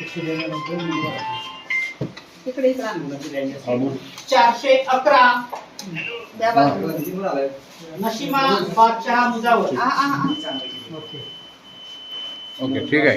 इकडे इकडे आण. चारशे अकरा. द्या. नशिमा बादशाह मुजावर. आ, आ, आ. ओके ठीक आहे.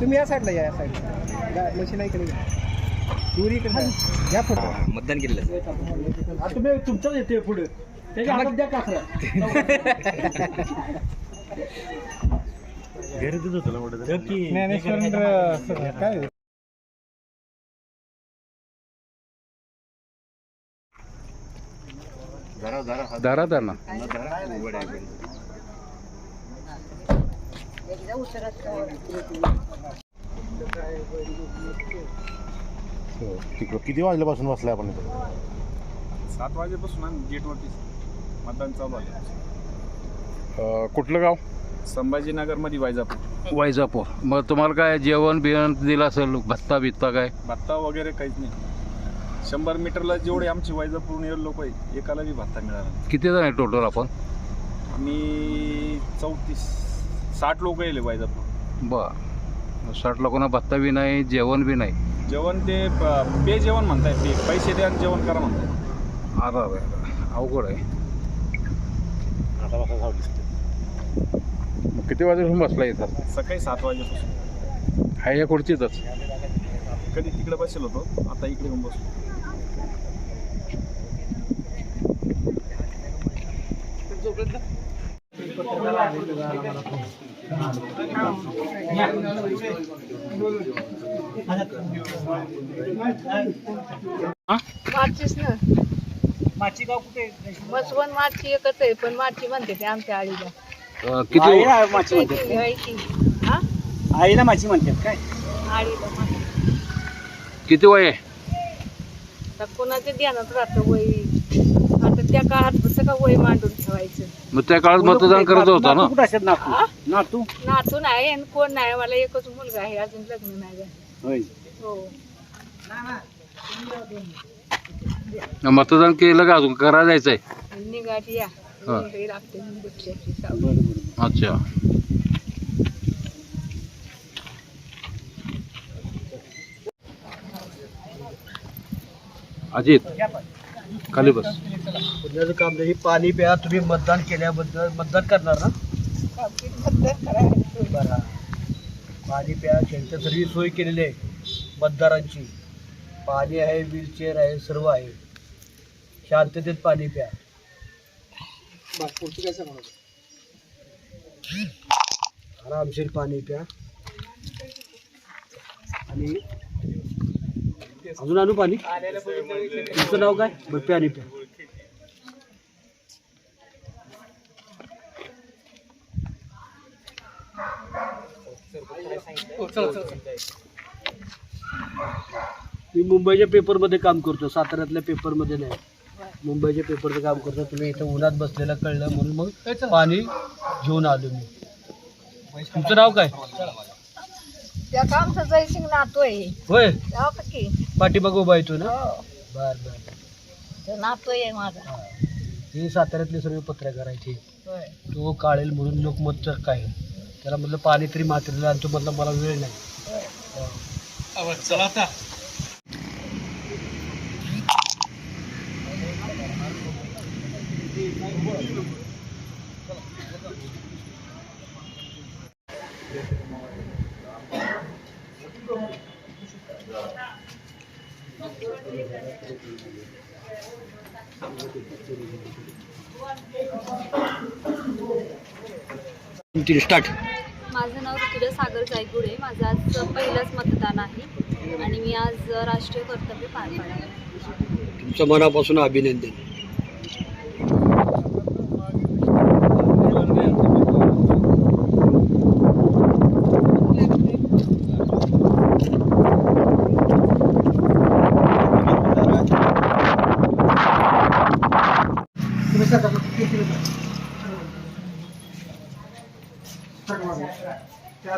तुम्ही या साईडला या या साईडला मशीन. दूर इकडे जा. या फोटो मतदान केलेलं. आता तुम्ही तुमचाच येते पुढे. त्याच्या हातात द्या कासरा ज्ञानेश्वर काय? दारा दार ना. एकदा उशिराच काय. तिकडं किती वाजल्यापासून बसलाय आपण इथं? सात वाजेपासून आम्ही गेटवरती मतदान चालू आहे. कुठलं गाव? संभाजीनगरमध्ये वायजापूर वैजापूर. मग तुम्हाला काय जेवण बिवण दिलं असेल भत्ता बित्ता काय? भत्ता वगैरे काहीच नाही. शंभर मीटरला जेवढे आमचे वैजापूर नियर लोक आहेत एकाला बी भत्ता मिळाला नाही. किती जण आहे टोटल आपण? आम्ही चौतीस साठ लोक येले वैजापूर. बर. साठ लोकांना भत्ता बी नाही जेवण बी नाही. जेवण ते प- पे जेवण म्हणताय पे पैसे द्या आणि जेवण करा म्हणताय. अरे अरे अरे. अवघड आहे. आता. मग किती वाजेपासून बसला इथं? सकाळी सात वाजेपासून. हाय या खुर्चीतच. कधी तिकडे बसेल होतो आता इकडे येऊन बसलो. ना. माची गाव कुठे मसवण मार्ची एकच आहे पण मार्ची म्हणते ते आमच्या आळीला. किती माची आहे ती. हा? आईला माची म्हणतात काय? आळीला मार्ची. किती वय आहे? आता कोणाच्या ध्यानात राहतं वय? त्या काळात का वय मांडून ठेवायचं. मग त्या काळात मतदान करत होता ना? कुठं असतात नातू? नातू? नातून आहे आणि कोण नाही? मला एकच मुलगा आहे अजून लग्न नाही झालं. होय. हो. मतदान केलं का अजून? करा जायचंय. निघाली या. हा. निघाली लागते म्हणून बसल्याची सावली. बरं बरं. अच्छा. अजित. खाली बस. पुण्याचं काम नाही पाणी प्या तुम्ही मतदान केल्याबद्दल मतदान करणार ना? बरं. पाणी प्या त्यांच्या सर्व सोय केलेली आहे मतदारांची. पाणी आहे व्हीलचेअर आहे सर्व आहे. शांततेत पाणी प्या. आरामशीर पाणी प्या. आणि अजून आणू पाणी तुमचं नाव काय? बरं प्या आणि प्या. मी मुंबईच्या पेपरमध्ये काम करतो साताऱ्यातल्या पेपरमध्ये नाही. मुंबईच्या पेपरचं काम करतो तुम्ही इथं उन्हात बसलेला कळलं म्हणून मग पाणी घेऊन आलो मी. तुमचं नाव काय? त्या कामचा जयसिंग नातू आहे. होय. जाऊ का की? पाठीमाग उभा येतो ना? हो. बर बर. तो माझा. ही. साताऱ्यातली सर्व पत्रकार आहे तो काळेल म्हणून लोकमत काय? त्याला म्हटलं पाणी तरी मात्रेला आणि तो म्हटलं मला वेळ नाही. चला आता. स्टार्ट माझं नाव ऋतुजा सागर जायगुडे. माझं आज पहिलंच मतदान आहे आणि मी आज राष्ट्रीय कर्तव्य पार पाडले तुमचं मनापासून अभिनंदन.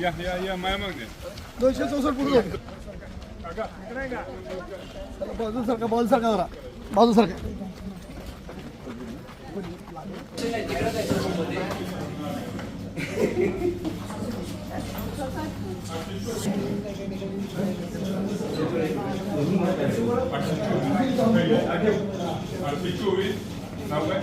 या या या माया मागणे. दोनशे चौसष्ट पूर्ण बाजू सारखा बॉल सारखा जरा बाजू सारखा. चोवीस नव्वद